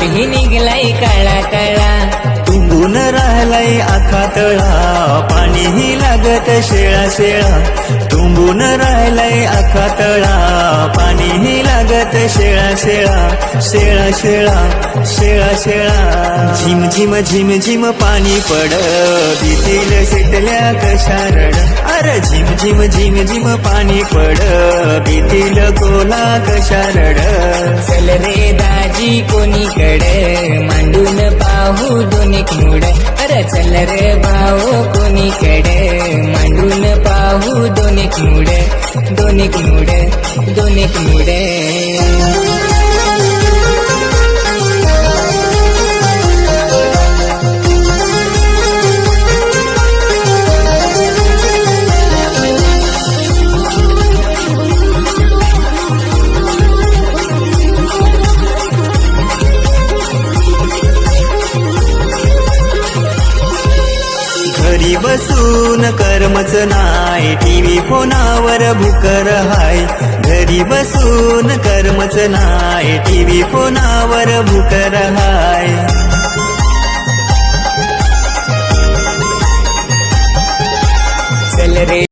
कुठेही निघलाय काळा काळा. तुंबून राहिलाय आखा तळा. पाणीही लागत शेळा शेळा. तुंबून राहिलाय आखा तळा. पाणीही लागत शेळा शेळा. शेळा शेळा शेळा शेळा. झिम झिम झिम झिम पाणी पड भीतील सिटल्या कशारड. अरे झिम झिम झिम झिम पाणी पड भीतील कोला कशारड चल रे दाजी कोणीकडे मांडून पाहू दोन्ही मुड. अरे चल रे भाऊ कोणीकडे मांडून पाहू दोन्ही मुड. दोन्ही मुड दोन्ही मुड. बसून कर्मच नाही. टीव्ही फोनावर भुकर हाय. घरी बसून कर्मच नाही. टीव्ही फोनावर भुकर हाय. चल रे.